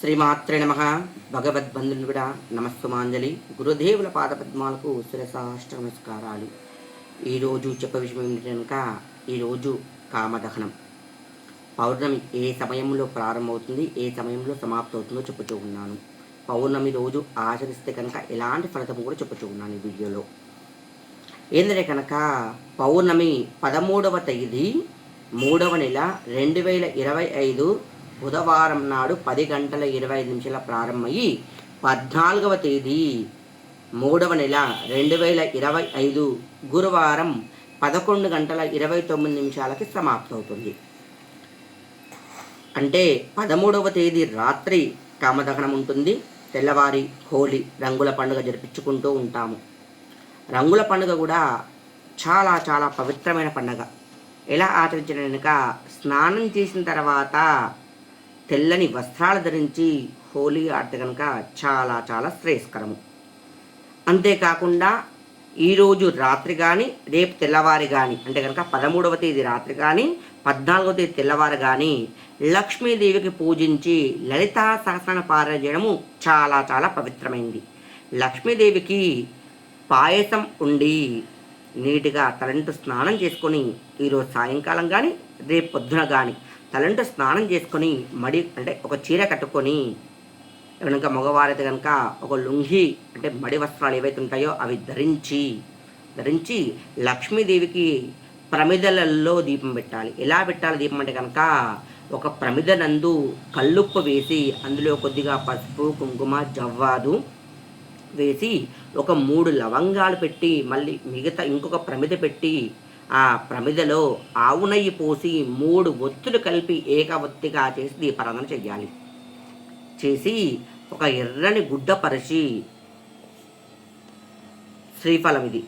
శ్రీమాత్రే నమ. భగవద్బంధునుడా నమస్సుమాంజలి. గురుదేవుల పాదపద్మాలకు శిరసాష్ట నమస్కారాలు. ఈరోజు చెప్ప విషయం ఏమిటి కనుక ఈరోజు కామదహనం. పౌర్ణమి ఏ సమయంలో ప్రారంభమవుతుంది ఏ సమయంలో సమాప్తి అవుతుందో చెప్పుతూ ఉన్నాను. పౌర్ణమి రోజు ఆచరిస్తే కనుక ఎలాంటి ఫలితం కూడా చెప్పుతూ ఉన్నాను ఈ వీడియోలో. ఏంటంటే కనుక పౌర్ణమి పదమూడవ తేదీ మూడవ నెల రెండు వేల ఇరవై ఐదు బుధవారం నాడు పది గంటల ఇరవై ఐదు నిమిషాల ప్రారంభమయ్యి పద్నాలుగవ తేదీ మూడవ నెల రెండు వేల ఇరవై ఐదు గురువారం పదకొండు గంటల ఇరవై తొమ్మిది నిమిషాలకి సమాప్తమవుతుంది. అంటే పదమూడవ తేదీ రాత్రి కామదహనం ఉంటుంది. తెల్లవారి హోలీ రంగుల పండుగ జరిపించుకుంటూ ఉంటాము. రంగుల పండుగ కూడా చాలా చాలా పవిత్రమైన పండుగ. ఎలా ఆచరించిన కనుక స్నానం చేసిన తర్వాత తెల్లని వస్త్రాలు ధరించి హోలీ ఆడితే కనుక చాలా చాలా శ్రేయస్కరము. అంతేకాకుండా ఈరోజు రాత్రి కానీ రేపు తెల్లవారి కానీ అంటే కనుక పదమూడవ తేదీ రాత్రి కానీ పద్నాలుగవ తేదీ తెల్లవారు కానీ లక్ష్మీదేవికి పూజించి లలితా సహస్రన పారాయణ చేయడము చాలా చాలా పవిత్రమైంది. లక్ష్మీదేవికి పాయసం ఉండి నీట్గా తలంటు స్నానం చేసుకొని ఈరోజు సాయంకాలం కానీ రేపు పొద్దున కానీ తలంటు స్నానం చేసుకొని మడి అంటే ఒక చీర కట్టుకొని కనుక మగవారైతే కనుక ఒక లుంగి అంటే మడి వస్త్రాలు ఏవైతే ఉంటాయో అవి ధరించి ధరించి లక్ష్మీదేవికి ప్రమిదలలో దీపం పెట్టాలి. ఎలా పెట్టాలి దీపం అంటే కనుక ఒక ప్రమిద నందు కల్లుప్పు వేసి అందులో కొద్దిగా పసుపు కుంకుమ జవ్వాదు వేసి ఒక మూడు లవంగాలు పెట్టి మళ్ళీ మిగతా ఇంకొక ప్రమిద పెట్టి ఆ ప్రమిదలో ఆవు నెయ్యి పోసి మూడు ఒత్తులు కలిపి ఏక ఒత్తిగా చేసి దీపారాధన చెయ్యాలి. చేసి ఒక ఎర్రని గుడ్డ పరిచి శ్రీఫలం ఇది.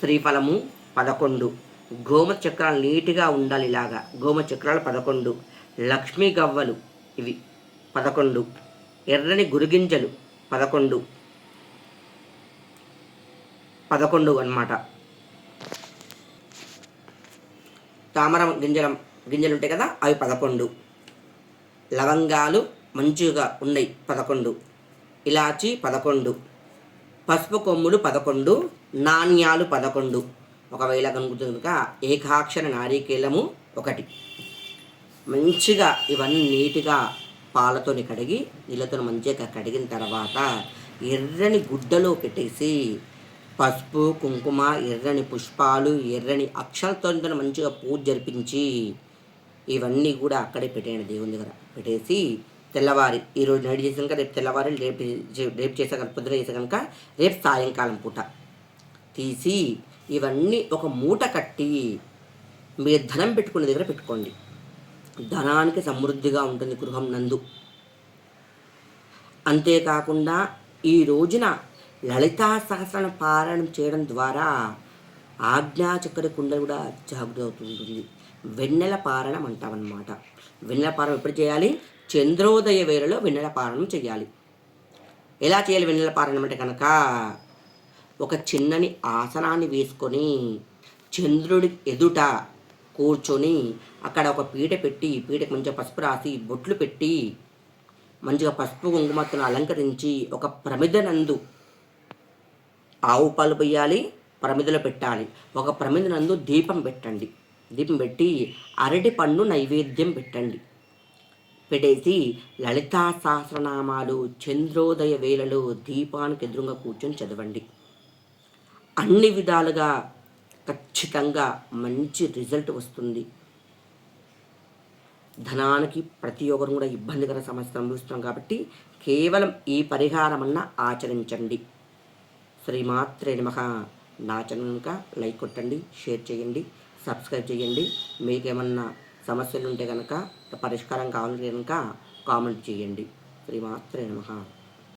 శ్రీఫలము పదకొండు. గోమ చక్రాలు నీట్గా ఉండాలి ఇలాగా గోమ చక్రాలు పదకొండు. లక్ష్మీ గవ్వలు ఇవి పదకొండు. ఎర్రని గురిగింజలు పదకొండు. పదకొండు అన్నమాట. తామరం గింజల గింజలు ఉంటాయి కదా అవి పదకొండు. లవంగాలు మంచిగా ఉన్నాయి పదకొండు. ఇలాచి పదకొండు. పసుపు కొమ్ములు పదకొండు. నాణ్యాలు పదకొండు. ఒకవేళ కనుకుంటుంది కనుక ఏకాక్షర నారికేలము ఒకటి. మంచిగా ఇవన్నీ నీట్గా పాలతోని కడిగి నీళ్ళతో మంచిగా కడిగిన తర్వాత ఎర్రని గుడ్డలో పెట్టేసి పసుపు కుంకుమ ఎర్రని పుష్పాలు ఎర్రని అక్షరాలతో మంచిగా పూజ జరిపించి ఇవన్నీ కూడా అక్కడే పెట్టేయండి దేవుని దగ్గర. పెట్టేసి తెల్లవారి ఈరోజు నైట్ చేసాక రేపు తెల్లవారి రేపు రేపు చేసే కనుక పొద్దున చేసే కనుక రేపు సాయంకాలం పూట తీసి ఇవన్నీ ఒక మూట కట్టి మీరు ధనం పెట్టుకునే దగ్గర పెట్టుకోండి. ధనానికి సమృద్ధిగా ఉంటుంది గృహం నందు. అంతేకాకుండా ఈ రోజున లలితా సహస్రన పారాయణం చేయడం ద్వారా ఆజ్ఞాచక్ర కుండ కూడా జాగృతి వెన్నెల పారణం అంటామన్నమాట. వెన్నెల పారణం ఎప్పుడు చేయాలి? చంద్రోదయ వేళలో వెన్నెల పారణం చేయాలి. ఎలా చేయాలి వెన్నెల పారణం అంటే కనుక ఒక చిన్నని ఆసనాన్ని వేసుకొని చంద్రుడి ఎదుట కూర్చొని అక్కడ ఒక పీట పెట్టి పీటకు మంచిగా పసుపు రాసి బొట్లు పెట్టి మంచిగా పసుపు కుంకుమతో అలంకరించి ఒక ప్రమిద నందు ఆవు పాలు పోయాలి ప్రమిదలో పెట్టాలి. ఒక ప్రమిద నందు దీపం పెట్టండి. దీపం పెట్టి అరటి పండు నైవేద్యం పెట్టండి. పెట్టేసి లలితా సహస్రనామాలు చంద్రోదయ వేళలో దీపానికి ఎదురుగా కూర్చొని చదవండి. అన్ని విధాలుగా ఖచ్చితంగా మంచి రిజల్ట్ వస్తుంది. ధనానికి ప్రతి ఒక్కరు కూడా ఇబ్బందికర సమస్యలు అనుభవిస్తున్నాం కాబట్టి కేవలం ఈ పరిహారం అన్న ఆచరించండి. శ్రీమాత్రే నమ. నా ఛానల్ కనుక లైక్ కొట్టండి షేర్ చేయండి సబ్స్క్రైబ్ చేయండి. మీకేమన్నా సమస్యలు ఉంటే కనుక పరిష్కారం కావాలంటే కనుక కామెంట్ చేయండి. శ్రీమాత్రే నమ.